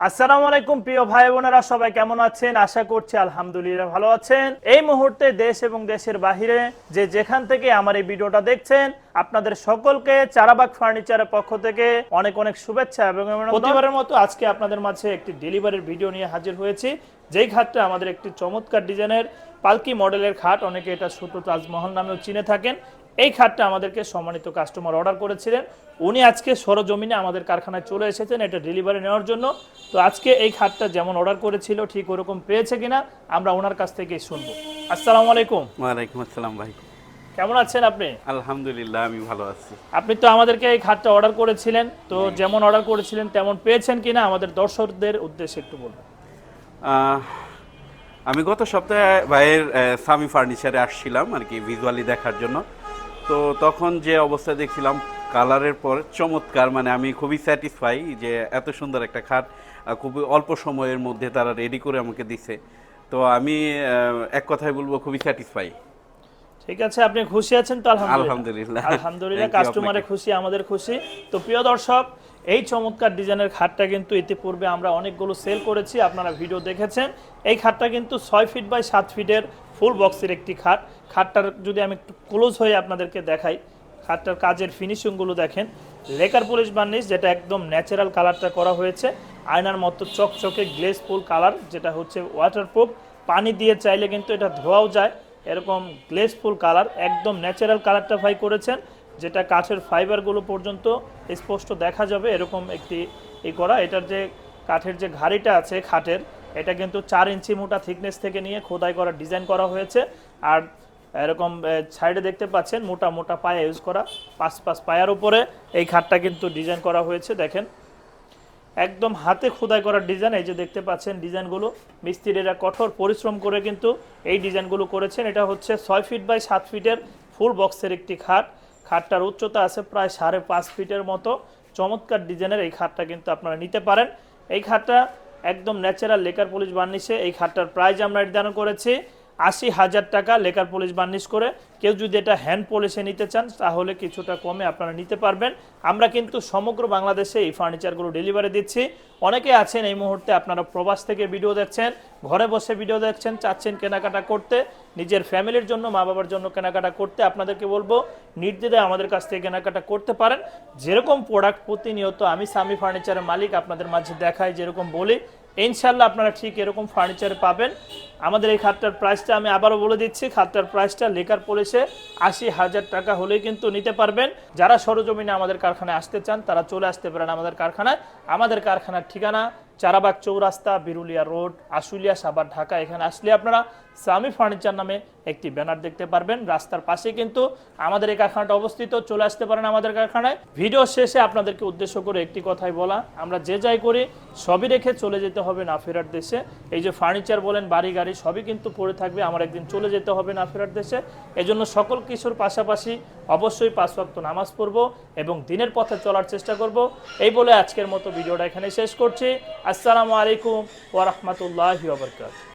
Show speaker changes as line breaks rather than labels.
আসসালামু আলাইকুম, প্রিয় ভাই বোনেরা, সবাই কেমন আছেন? আশা করছি আলহামদুলিল্লাহ ভালো আছেন। এই মুহূর্তে দেশ এবং দেশের বাহিরে যে যেখান থেকে আমার এই ভিডিওটা দেখছেন, আপনাদের সকলকে চারাবাগ ফার্নিচারের পক্ষ থেকে অনেক অনেক শুভেচ্ছা এবং প্রতিবারের মতো আজকে আপনাদের মাঝে একটি ডেলিভারির ভিডিও নিয়ে হাজির হয়েছি। যেই খাটটা আমাদের একটি চমৎকার ডিজাইনের পালকি মডেলের খাট, অনেকে এটা ছোট তাজমহল নামেও চিনে থাকেন। এই খাটটা আমাদেরকে সম্মানিত কাস্টমার অর্ডার করেছিলেন। উনি আজকে সরজমিনে আমাদের কারখানায় চলে এসেছেন এটা ডেলিভারি নেওয়ার জন্য। তো আজকে এই খাটটা যেমন অর্ডার করেছিল ঠিক ওরকম পেয়েছে কিনা আমরা ওনার কাছ থেকেই শুনব। আসসালামু আলাইকুম।
ওয়ালাইকুম আসসালাম ভাই।
কেমন আছেন আপনি?
আলহামদুলিল্লাহ আমি ভালো আছি।
আপনি তো আমাদেরকে এই খাটটা অর্ডার করেছিলেন। তো যেমন অর্ডার করেছিলেন তেমন পেয়েছেন কিনা আমাদের দর্শকদের উদ্দেশ্যে একটু বলুন।
আমি গত সপ্তাহে ভাইয়ের সামি ফার্নিচারে আসছিলাম আর কি ভিজুয়ালি দেখার জন্য। তো তখন যে অবস্থা দেখছিলাম কালারের পর চমৎকার মানে আমি খুবই স্যাটিসফাই যে এত সুন্দর একটা খাট খুবই অল্প সময়ের মধ্যে তারা রেডি করে আমাকে দিছে। তো আমি এক কথায় বলব খুবই স্যাটিসফাই
ঠিক আছে আপনি খুশি আছেন তো? আলহামদুলিল্লাহ।
আলহামদুলিল্লাহ।
আলহামদুলিল্লাহ কাস্টমারে খুশি আমাদের খুশি। তো প্রিয় দর্শক এই চমৎকার ডিজাইনের খাটটা কিন্তু ইতিপূর্বে আমরা অনেকগুলো সেল করেছি আপনারা ভিডিও দেখেছেন। এই খাটটা কিন্তু ছয় ফিট বাই সাত ফিটের ফুল বক্সের একটি খাট। খাটটার যদি আমি একটু ক্লোজ হয়ে আপনাদেরকে দেখাই, খাটটার কাজের ফিনিশিংগুলো দেখেন। লেকার পুলিশ বার্নিশ, যেটা একদম ন্যাচারাল কালারটা করা হয়েছে। আয়নার মতো চকচকে গ্লেস ফুল কালার যেটা হচ্ছে ওয়াটারপ্রুফ পানি দিয়ে চাইলে কিন্তু এটা ধোয়াও যায়। এরকম গ্লেসফুল কালার একদম ন্যাচারাল কালারটা ফাই করেছেন, যেটা কাঠের ফাইবারগুলো পর্যন্ত স্পষ্ট দেখা যাবে। এরকম একটি ই করা। এটার যে কাঠের যে ঘাড়িটা আছে খাটের এটা কিন্তু চার ইঞ্চি মোটা থিকনেস থেকে নিয়ে খোদাই করা ডিজাইন করা হয়েছে। আর এরকম সাইডে দেখতে পাচ্ছেন, মোটা মোটা পায়া ইউজ করা, পাঁচ পাঁচ পায়ার উপরে এই খাটটা কিন্তু ডিজাইন করা হয়েছে, দেখেন। একদম হাতে খোদাই করা ডিজাইন এই যে দেখতে পাচ্ছেন ডিজাইনগুলো মিস্ত্রিরা কঠোর পরিশ্রম করে কিন্তু এই ডিজাইনগুলো করেছেন। এটা হচ্ছে ছয় ফিট বাই সাত ফিটের ফুল বক্সের একটি খাট। খাটটার উচ্চতা আছে প্রায় সাড়ে পাঁচ ফিটের মতো। চমৎকার ডিজাইনের এই খাটটা কিন্তু আপনারা নিতে পারেন। এই খাটটা একদম ন্যাচারাল লেকার পলিশ বার্নিশে এই খাটটার প্রাইস আমরা নির্ধারণ করেছি। আশি হাজার টাকা লেকার পলিশ বার্নিশ করে। কেউ যদি এটা হ্যান্ড পলিশে নিতে চান, তাহলে কিছুটা কমে আপনারা নিতে পারবেন। আমরা কিন্তু সমগ্র বাংলাদেশে এই ফার্নিচারগুলো ডেলিভারি দিচ্ছি। অনেকে আছেন এই মুহূর্তে আপনারা প্রবাস থেকে ভিডিও দেখছেন, ঘরে বসে ভিডিও দেখছেন, চাচ্ছেন কেনাকাটা করতে। নিজের ফ্যামিলির জন্য মা বাবার জন্য কেনাকাটা করতে আপনাদেরকে বলব, নির্দ্বিধায় আমাদের কাছ থেকে কেনাকাটা করতে পারেন। যেরকম প্রোডাক্ট প্রতিনিয়ত আমি সামি ফার্নিচারের মালিক আপনাদের মাঝে দেখাই, যেরকম বলি ইনশাল্লাহ আপনারা ঠিক এরকম ফার্নিচার পাবেন। আমাদের এই খাতটার প্রাইসটা আমি আবারও বলে দিচ্ছি, খাতটার প্রাইসটা লেকার পলিশে আশি হাজার টাকা হলেই কিন্তু নিতে পারবেন। যারা সরজমিনে আমাদের কারখানায় আসতে চান, তারা চলে আসতে পারেন আমাদের কারখানায়। আমাদের কারখানার ঠিকানা চারাবাগ চৌরাস্তা, বিরুলিয়া রোড, আশুলিয়া সাবার ঢাকা। এখানে আসলে আপনারা সামি ফার্নিচার নামে একটি ব্যানার দেখতে পারবেন। রাস্তার পাশে কিন্তু আমাদের এই কারখানাটা অবস্থিত। চলে আসতে পারেন আমাদের কারখানায়। ভিডিও শেষে আপনাদেরকে উদ্দেশ্য করে একটি কথাই বলা, আমরা যে যাই করি, সবই রেখে চলে যেতে হবে না ফেরার দেশে। এই যে ফার্নিচার বলেন, বাড়ি, গাড়ি, সবই কিন্তু পড়ে থাকবে। আমার একদিন চলে যেতে হবে না ফেরার দেশে। এজন্য সকল কিছুর পাশাপাশি অবশ্যই পাঁচ নামাজ পড়ব এবং দিনের পথে চলার চেষ্টা করব। এই বলে আজকের মতো ভিডিওটা এখানে শেষ করছি। আসসালামু আলাইকুম ওয়া রাহমাতুল্লাহি ওয়া বারাকাতুহু।